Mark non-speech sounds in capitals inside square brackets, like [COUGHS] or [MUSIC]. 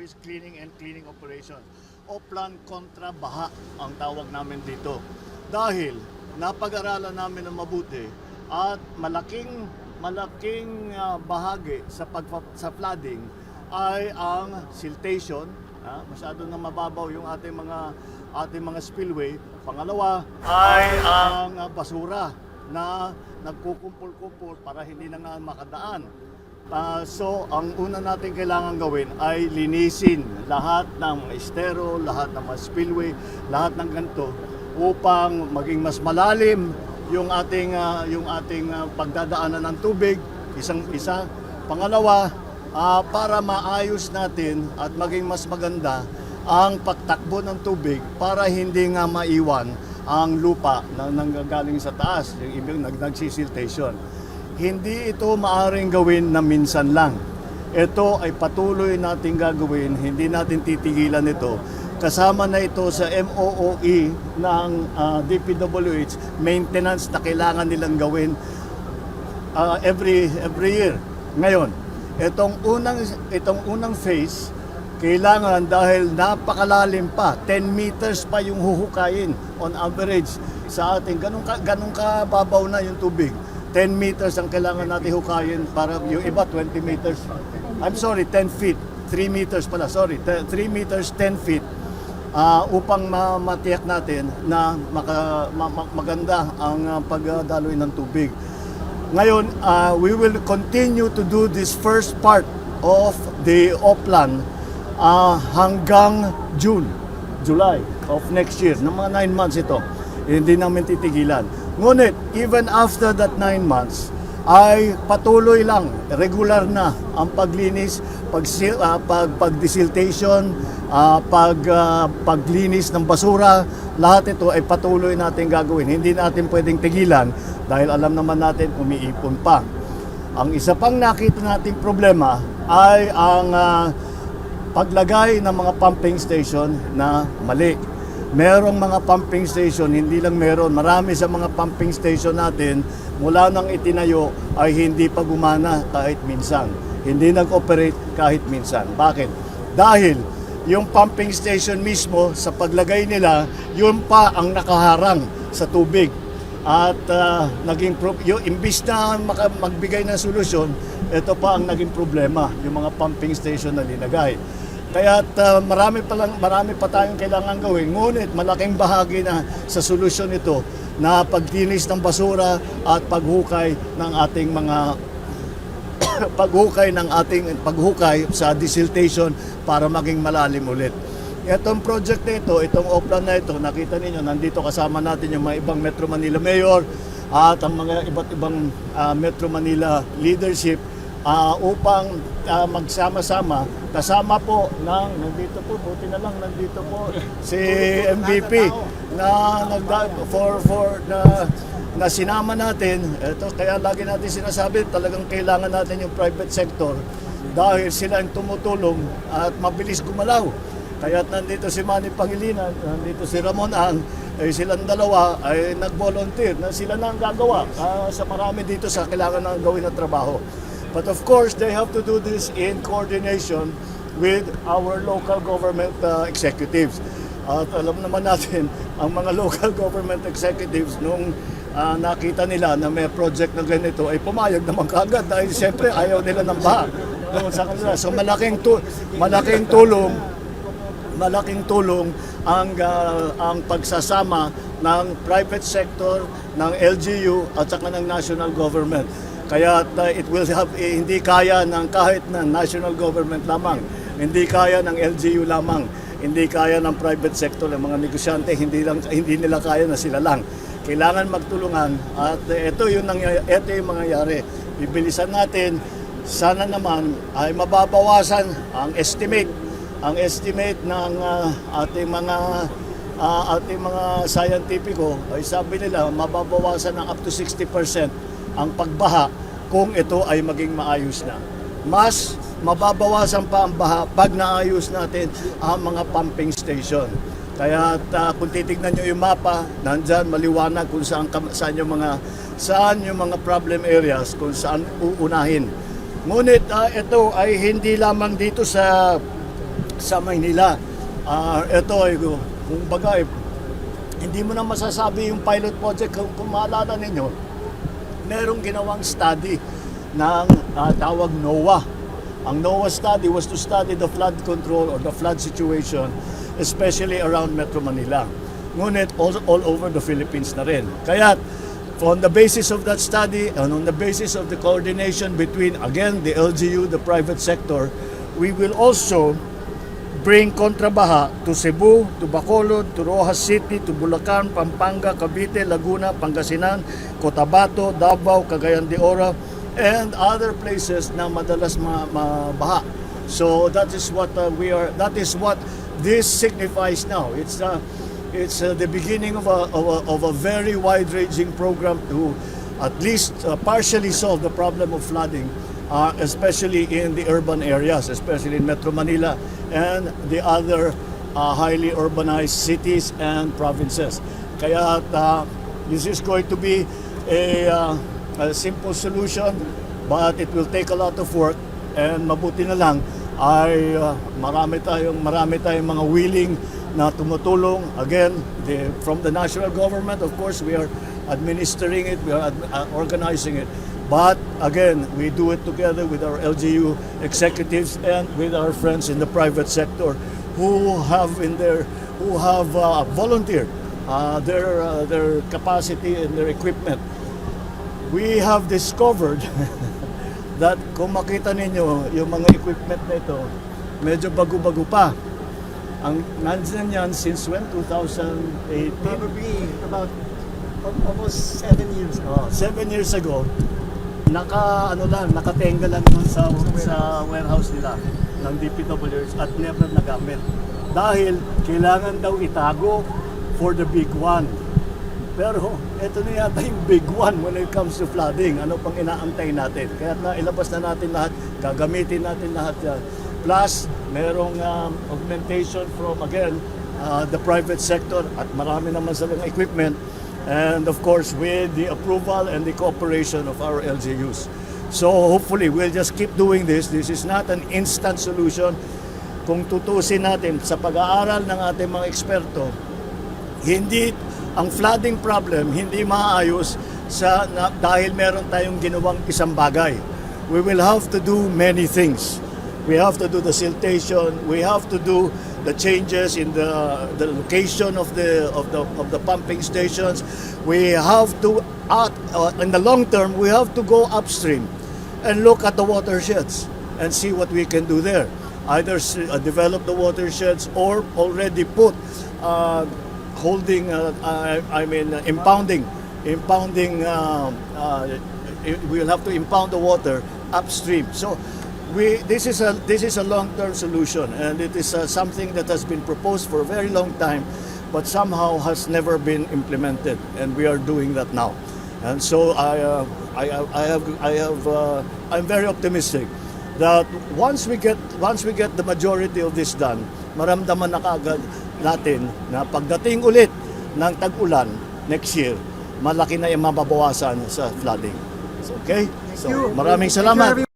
spillways cleaning and cleaning operation o plan kontra baha ang tawag namin dito. Dahil napag-aralan namin ng mabuti at malaking malaking ah, bahagi sa pag sa flooding ay ang siltation, ah, masyado na mababaw yung ating mga ating mga spillway. Pangalawa ay ang ah, basura na nagkukumpul-kumpul para hindi na nga makadaan. Ah, so, ang una natin kailangan gawin ay linisin lahat ng estero, lahat ng mga spillway, lahat ng ganito upang maging mas malalim yung ating ah, yung ating ah, pagdadaanan ng tubig, isang isa. Pangalawa, ah, para maayos natin at maging mas maganda ang pagtakbo ng tubig para hindi nga maiwan ang lupa na nanggagaling sa taas, yung ibig nag nagsisiltation. Hindi ito maaring gawin na minsan lang. Ito ay patuloy nating gagawin, hindi natin titigilan ito. Kasama na ito sa MOOE ng ah, DPWH, maintenance na kailangan nilang gawin ah, every every year. Ngayon, itong unang itong unang phase kailangan dahil napakalalim pa, 10 meters pa yung huhukayin on average sa ating ganun ka ganun ka babaw na yung tubig. 10 meters ang kailangan natin hukayin para yung iba 20 meters. I'm sorry, 10 feet. 3 meters pala, sorry. 3 meters, 10 feet ah, upang ma- matiyak natin na maka, ma- ma- maganda ang ah, pagdaloy ng tubig. Ngayon, ah, we will continue to do this first part of the Oplan ah, hanggang June, July of next year. Ng mga 9 months ito. Hindi namin titigilan. Ngunit, even after that 9 months, ay patuloy lang, regular na ang paglinis, pag, pag, pag-desiltation, ah, pag, ah, paglinis ng basura, lahat ito ay patuloy natin gagawin. Hindi natin pwedeng tigilan dahil alam naman natin umiipon pa. Ang isa pang nakita nating problema ay ang ah, paglagay ng mga pumping station na mali. Merong mga pumping station, hindi lang meron, marami sa mga pumping station natin mula nang itinayo ay hindi pa gumana kahit minsan. Hindi nag-operate kahit minsan. Bakit? Dahil yung pumping station mismo sa paglagay nila, yun pa ang nakaharang sa tubig. At ah, naging pro- yung imbis na magbigay ng solusyon, ito pa ang naging problema, yung mga pumping station na linagay. Kaya marami pa lang marami pa tayong kailangan gawin. Ngunit malaking bahagi na sa solusyon ito na pagtinis ng basura at paghukay ng ating mga [COUGHS] paghukay ng ating paghukay sa desiltation para maging malalim ulit. Itong project na ito, itong Oplan na ito, nakita ninyo, nandito kasama natin yung mga ibang Metro Manila Mayor at ang mga iba't ibang ah, Metro Manila leadership ah, upang ah, magsama-sama. Kasama po ng nandito po buti na lang nandito po si MVP na nagda for for na na sinama natin. Ito kaya lagi natin sinasabi talagang kailangan natin yung private sector dahil sila ang tumutulong at mabilis gumalaw. Kaya nandito si Manny Pangilinan nandito si Ramon Ang eh, silang dalawa ay nag-volunteer na sila na ang gagawa ah, sa marami dito sa kailangan na gawin na trabaho. But of course, they have to do this in coordination with our local government uh, executives. At alam naman natin, [LAUGHS] ang mga local government executives nung ah, nakita nila na may project na ganito ay pumayag naman kagad dahil siyempre ayaw nila ng baha doon sa kanila. So malaking, tu- malaking tulong malaking tulong ang ah, ang pagsasama ng private sector, ng LGU at saka ng national government. Kaya uh, it will have eh, hindi kaya ng kahit na national government lamang, hindi kaya ng LGU lamang, hindi kaya ng private sector ng mga negosyante, hindi lang hindi nila kaya na sila lang. Kailangan magtulungan at ito yung nangyayari, ito yung mangyayari. Bibilisan natin sana naman ay mababawasan ang estimate ang estimate ng ah, ating mga ah, ating mga scientifico ay sabi nila mababawasan ng up to 60% ang pagbaha kung ito ay maging maayos na. Mas mababawasan pa ang baha pag naayos natin ang mga pumping station. Kaya uh, kung titignan nyo yung mapa, nandyan maliwanag kung saan, saan yung mga saan yung mga problem areas kung saan uunahin. Ngunit ah, ito ay hindi lamang dito sa sa Maynila. Ah, ito ay kung bagay, hindi mo na masasabi yung pilot project kung, kung maalala ninyo, merong ginawang study ng ah, tawag NOAA. Ang NOAA study was to study the flood control or the flood situation, especially around Metro Manila. Ngunit all, all over the Philippines na rin. Kaya on the basis of that study and on the basis of the coordination between, again, the LGU, the private sector, we will also bring kontrabaha to Cebu, to Bacolod, to Rojas City, to Bulacan, Pampanga, Cavite, Laguna, Pangasinan, Cotabato, Davao, Cagayan de Oro, and other places na madalas ma- mabaha. So that is what uh, we are. That is what this signifies now. It's uh, it's uh, the beginning of a, of a of a very wide-ranging program to at least uh, partially solve the problem of flooding, uh, especially in the urban areas, especially in Metro Manila and the other uh, highly urbanized cities and provinces. Kaya uh, this is going to be a, uh, a simple solution, but it will take a lot of work and mabuti na lang ay uh, marami tayong marami tayong mga willing na tumutulong again the, from the national government of course we are administering it we are ad- uh, organizing it but again we do it together with our LGU executives and with our friends in the private sector who have in their who have uh, volunteered uh, their uh, their capacity and their equipment we have discovered [LAUGHS] that kung makita ninyo yung mga equipment na ito, medyo bago-bago pa. Ang nandyan yan since when? 2018? Probably about al- almost seven years ago. Oh, seven years ago, naka ano lang, nakatenga lang doon sa sa warehouse nila ng DPWH at never nagamit. Dahil kailangan daw itago for the big one. Pero ito na yata yung big one when it comes to flooding. Ano pang inaantay natin? Kaya na ilabas na natin lahat, gagamitin natin lahat yan. Plus, merong um, augmentation from, again, uh, the private sector at marami naman silang equipment. And of course, with the approval and the cooperation of our LGUs. So hopefully, we'll just keep doing this. This is not an instant solution. Kung tutusin natin sa pag-aaral ng ating mga eksperto, hindi ang flooding problem hindi maayos sa na, dahil meron tayong ginawang isang bagay. We will have to do many things. We have to do the siltation, we have to do the changes in the the location of the of the of the pumping stations. We have to out uh, in the long term we have to go upstream and look at the watersheds and see what we can do there. Either uh, develop the watersheds or already put uh, holding, uh, I, I mean, uh, impounding, impounding. Uh, uh, we'll have to impound the water upstream. So, we this is a this is a long-term solution, and it is uh, something that has been proposed for a very long time, but somehow has never been implemented, and we are doing that now. And so I, uh, I, I have, I have, uh, I'm very optimistic that once we get, once we get the majority of this done, maramdaman na kaagad natin na pagdating ulit ng tag-ulan next year, malaki na yung mababawasan sa flooding. So, okay? So, maraming salamat.